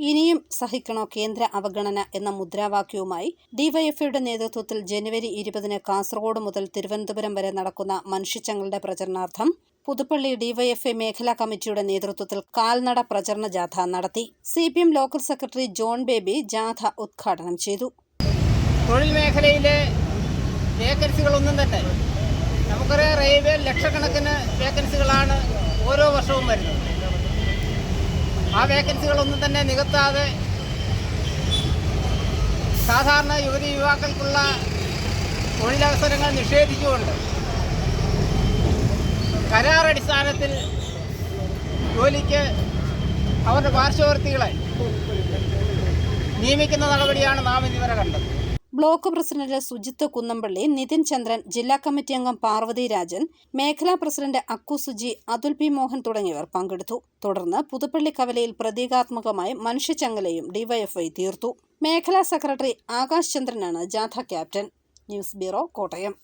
ഇനിയും സഹിക്കണോ കേന്ദ്ര അവഗണന എന്ന മുദ്രാവാക്യവുമായി ഡിവൈഎഫ്ഐയുടെ നേതൃത്വത്തിൽ ജനുവരി ഇരുപതിന് കാസർഗോഡ് മുതൽ തിരുവനന്തപുരം വരെ നടക്കുന്ന മനുഷ്യച്ചങ്ങളുടെ പ്രചരണാർത്ഥം പുതുപ്പള്ളി ഡിവൈഎഫ്ഐ മേഖലാ കമ്മിറ്റിയുടെ നേതൃത്വത്തിൽ കാൽനട പ്രചരണ ജാഥ നടത്തി. C P M local secretary John Baby ജാഥ ഉദ്ഘാടനം ചെയ്തു. തൊഴിൽ മേഖലയിലെ വേക്കൻസികളൊന്നും തന്നെ. നമുക്കറിയാം റെയിൽവേ ലക്ഷക്കണക്കിന് വേക്കൻസികളാണ് ഓരോ വർഷവും വരുന്നത്. ആ വേക്കൻസികളൊന്നും തന്നെ നികത്താതെ സാധാരണ യുവതി യുവാക്കൾക്കുള്ള തൊഴിലവസരങ്ങൾ നിഷേധിച്ചുകൊണ്ട് കരാറടിസ്ഥാനത്തിൽ ജോലിക്ക് അവരുടെ പാർശ്വവർത്തികളെ നിയമിക്കുന്ന നടപടിയാണ് നാം ഇതുവരെ കണ്ടത്. ബ്ലോക്ക് പ്രസിഡന്റ് സുജിത്ത് കുന്നംപള്ളി നിതിൻ ചന്ദ്രൻ ജില്ലാ കമ്മിറ്റി അംഗം പാർവതി രാജൻ മേഖലാ പ്രസിഡന്റ് അക്കു സുജി അതുൽ പി മോഹൻ തുടങ്ങിയവർ പങ്കെടുത്തു. തുടർന്ന് പുതുപ്പള്ളി കവലയിൽ പ്രതീകാത്മകമായി മനുഷ്യച്ചങ്ങലയും ഡിവൈഎഫ്ഐ തീർത്തു. മേഖലാ സെക്രട്ടറി ആകാശ് ചന്ദ്രനാണ് ജാഥ ക്യാപ്റ്റൻ. News bureau Kottayam.